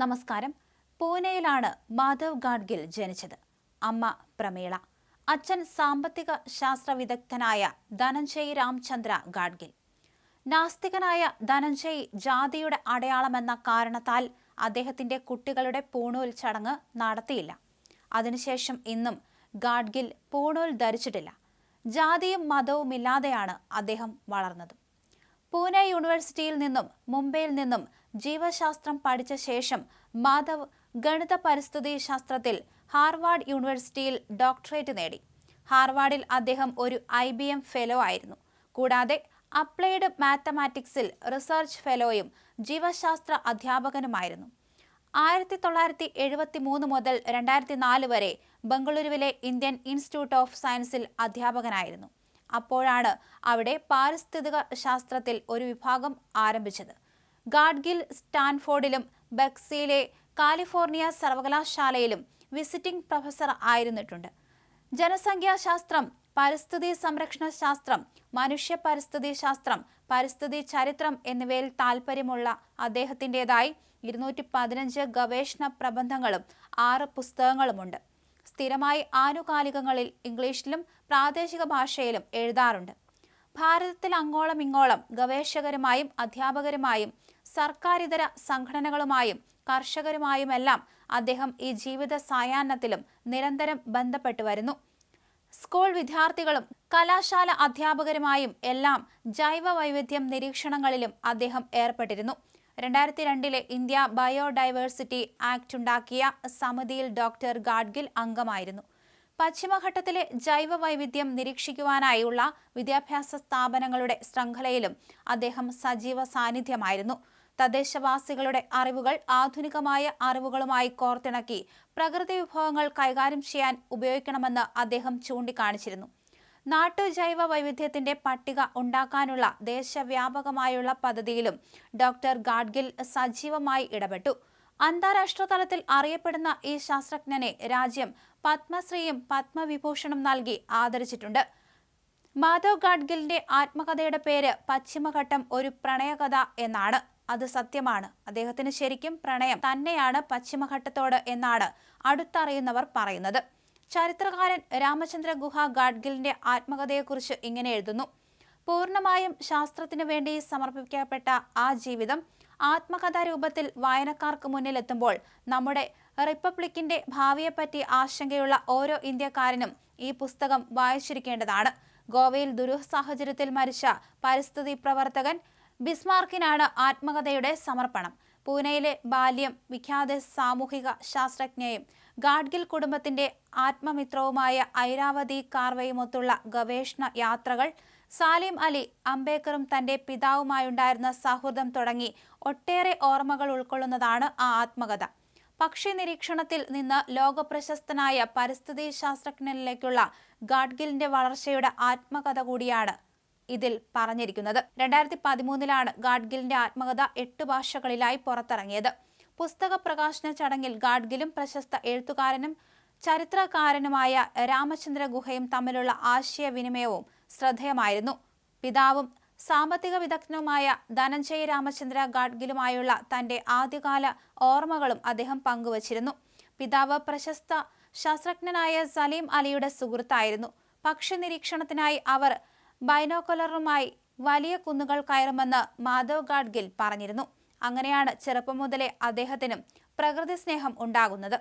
നമസ്കാരം. പൂനെയിലാണ് മാധവ് ഗാഡ്ഗിൽ ജനിച്ചത്. അമ്മ പ്രമീള. അച്ഛൻ സാമ്പത്തിക ശാസ്ത്ര വിദഗ്ധനായ ധനഞ്ജയ് രാംചന്ദ്ര ഗാഡ്ഗിൽ. നാസ്തികനായ ധനഞ്ജയ് ജാതിയുടെ അടയാളമെന്ന കാരണത്താൽ അദ്ദേഹത്തിന്റെ കുട്ടികളുടെ പൂണൂൽ ചടങ്ങ് നടത്തിയില്ല. അതിനുശേഷം ഇന്നും ഗാഡ്ഗിൽ പൂണൂൽ ധരിച്ചിട്ടില്ല. ജാതിയും മതവുമില്ലാതെയാണ് അദ്ദേഹം വളർന്നത്. പൂനെ യൂണിവേഴ്സിറ്റിയിൽ നിന്നും മുംബൈയിൽ നിന്നും ജീവശാസ്ത്രം പഠിച്ച ശേഷം മാധവ് ഗണിത പരിസ്ഥിതി ശാസ്ത്രത്തിൽ ഹാർവാർഡ് യൂണിവേഴ്സിറ്റിയിൽ ഡോക്ടറേറ്റ് നേടി. ഹാർവാർഡിൽ അദ്ദേഹം ഒരു ഐ ബി എം ഫെലോ ആയിരുന്നു. കൂടാതെ അപ്ലൈഡ് മാത്തമാറ്റിക്സിൽ റിസർച്ച് ഫെലോയും ജീവശാസ്ത്ര അധ്യാപകനുമായിരുന്നു. ആയിരത്തി തൊള്ളായിരത്തി എഴുപത്തി മൂന്ന് മുതൽ രണ്ടായിരത്തി നാല് വരെ ബംഗളൂരുവിലെ ഇന്ത്യൻ ഇൻസ്റ്റിറ്റ്യൂട്ട് ഓഫ് സയൻസിൽ അധ്യാപകനായിരുന്നു. അപ്പോഴാണ് അവിടെ പാരിസ്ഥിതിക ശാസ്ത്രത്തിൽ ഒരു വിഭാഗം ആരംഭിച്ചത്. ഗാഡ്ഗിൽ സ്റ്റാൻഫോർഡിലും ബക്സിയിലെ കാലിഫോർണിയ സർവകലാശാലയിലും വിസിറ്റിംഗ് പ്രൊഫസർ ആയിരുന്നിട്ടുണ്ട്. ജനസംഖ്യാശാസ്ത്രം പരിസ്ഥിതി സംരക്ഷണ ശാസ്ത്രം മനുഷ്യ പരിസ്ഥിതി ശാസ്ത്രം പരിസ്ഥിതി ചരിത്രം എന്നിവയിൽ താൽപ്പര്യമുള്ള അദ്ദേഹത്തിന്റെതായി ഇരുന്നൂറ്റി പതിനഞ്ച് ഗവേഷണ പ്രബന്ധങ്ങളും ആറ് പുസ്തകങ്ങളുമുണ്ട്. സ്ഥിരമായി ആനുകാലികങ്ങളിൽ ഇംഗ്ലീഷിലും പ്രാദേശിക ഭാഷയിലും എഴുതാറുണ്ട്. ഭാരതത്തിൽ അങ്ങോളം ഇങ്ങോളം ഗവേഷകരുമായും അധ്യാപകരുമായും സർക്കാരിതര സംഘടനകളുമായും കർഷകരുമായുമെല്ലാം അദ്ദേഹം ഈ ജീവിത സായാഹ്നത്തിലും നിരന്തരം ബന്ധപ്പെട്ടു വരുന്നു. സ്കൂൾ വിദ്യാർത്ഥികളും കലാശാല അധ്യാപകരുമായും എല്ലാം ജൈവ വൈവിധ്യം നിരീക്ഷണങ്ങളിലും അദ്ദേഹം ഏർപ്പെട്ടിരുന്നു. രണ്ടായിരത്തി രണ്ടിലെ ഇന്ത്യ ബയോഡൈവേഴ്സിറ്റി ആക്ട് ഉണ്ടാക്കിയ സമിതിയിൽ ഡോക്ടർ ഗാഡ്ഗിൽ അംഗമായിരുന്നു. പശ്ചിമഘട്ടത്തിലെ ജൈവ വൈവിധ്യം നിരീക്ഷിക്കുവാനായുള്ള വിദ്യാഭ്യാസ സ്ഥാപനങ്ങളുടെ ശൃംഖലയിലും അദ്ദേഹം സജീവ സാന്നിധ്യമായിരുന്നു. തദ്ദേശവാസികളുടെ അറിവുകൾ ആധുനികമായ അറിവുകളുമായി കോർത്തിണക്കി പ്രകൃതി വിഭവങ്ങൾ കൈകാര്യം ചെയ്യാൻ ഉപയോഗിക്കണമെന്ന് അദ്ദേഹം ചൂണ്ടിക്കാണിച്ചിരുന്നു. നാട്ടു ജൈവ വൈവിധ്യത്തിന്റെ പട്ടിക ഉണ്ടാക്കാനുള്ള ദേശവ്യാപകമായുള്ള പദ്ധതിയിലും ഡോക്ടർ ഗാഡ്ഗിൽ സജീവമായി ഇടപെട്ടു. അന്താരാഷ്ട്ര തലത്തിൽ അറിയപ്പെടുന്ന ഈ ശാസ്ത്രജ്ഞനെ രാജ്യം പത്മശ്രീയും പത്മവിഭൂഷണും നൽകി ആദരിച്ചിട്ടുണ്ട്. മാധവ് ഗാഡ്ഗിലിന്റെ ആത്മകഥയുടെ പേര് പശ്ചിമഘട്ടം ഒരു പ്രണയകഥ എന്നാണ്. അത് സത്യമാണ്. അദ്ദേഹത്തിന് ശരിക്കും പ്രണയം തന്നെയാണ് പശ്ചിമഘട്ടത്തോട് എന്നാണ് അടുത്തറിയുന്നവർ പറയുന്നത്. ചരിത്രകാരൻ രാമചന്ദ്ര ഗുഹ ഗാഡ്ഗിലിന്റെ ആത്മകഥയെക്കുറിച്ച് ഇങ്ങനെ എഴുതുന്നു. പൂർണമായും ശാസ്ത്രത്തിനു വേണ്ടി സമർപ്പിക്കപ്പെട്ട ആ ജീവിതം ആത്മകഥാ രൂപത്തിൽ വായനക്കാർക്ക് മുന്നിലെത്തുമ്പോൾ നമ്മുടെ റിപ്പബ്ലിക്കിന്റെ ഭാവിയെപ്പറ്റി ആശങ്കയുള്ള ഓരോ ഇന്ത്യക്കാരനും ഈ പുസ്തകം വായിച്ചിരിക്കേണ്ടതാണ്. ഗോവയിൽ ദുരൂഹ സാഹചര്യത്തിൽ മരിച്ച പരിസ്ഥിതി പ്രവർത്തകൻ ബിസ്മാർക്കിനാണ് ആത്മകഥയുടെ സമർപ്പണം. പൂനെയിലെ ബാല്യം വിഖ്യാത സാമൂഹിക ശാസ്ത്രജ്ഞയും ഗാഡ്ഗിൽ കുടുംബത്തിന്റെ ആത്മമിത്രവുമായ ഐരാവതി കാർവയുമൊത്തുള്ള ഗവേഷണ യാത്രകൾ സാലിം അലി അംബേക്കറും തന്റെ പിതാവുമായുണ്ടായിരുന്ന സൗഹൃദം തുടങ്ങി ഒട്ടേറെ ഓർമ്മകൾ ഉൾക്കൊള്ളുന്നതാണ് ആ ആത്മകഥ. പക്ഷി നിരീക്ഷണത്തിൽ നിന്ന് ലോകപ്രശസ്തനായ പരിസ്ഥിതി ശാസ്ത്രജ്ഞനിലേക്കുള്ള ഗാഡ്ഗിലിന്റെ വളർച്ചയുടെ ആത്മകഥ കൂടിയാണ് ഇതിൽ പറഞ്ഞിരിക്കുന്നത്. രണ്ടായിരത്തി പതിമൂന്നിലാണ് ഗാഡ്ഗിലിന്റെ ആത്മകഥ എട്ട് ഭാഷകളിലായി പുറത്തിറങ്ങിയത്. പുസ്തക പ്രകാശന ചടങ്ങിൽ ഗാഡ്ഗിലും പ്രശസ്ത എഴുത്തുകാരനും ചരിത്രകാരനുമായ രാമചന്ദ്ര ഗുഹയും തമ്മിലുള്ള ആശയവിനിമയവും ശ്രദ്ധേയമായിരുന്നു. പിതാവും സാമ്പത്തിക വിദഗ്ധനുമായ ധനഞ്ജയ് രാമചന്ദ്ര ഗാഡ്ഗിലുമായുള്ള തന്റെ ആദ്യകാല ഓർമ്മകളും അദ്ദേഹം പങ്കുവച്ചിരുന്നു. പിതാവ് പ്രശസ്ത ശാസ്ത്രജ്ഞനായ സലീം അലിയുടെ സുഹൃത്തായിരുന്നു. പക്ഷി നിരീക്ഷണത്തിനായി അവർ ബൈനോക്കുലറുമായി വലിയ കുന്നുകൾ കയറുമെന്ന് മാധവ് ഗാഡ്ഗിൽ പറഞ്ഞിരുന്നു. അങ്ങനെയാണ് ചെറുപ്പം മുതലേ അദ്ദേഹത്തിനും പ്രകൃതി സ്നേഹം ഉണ്ടാകുന്നത്.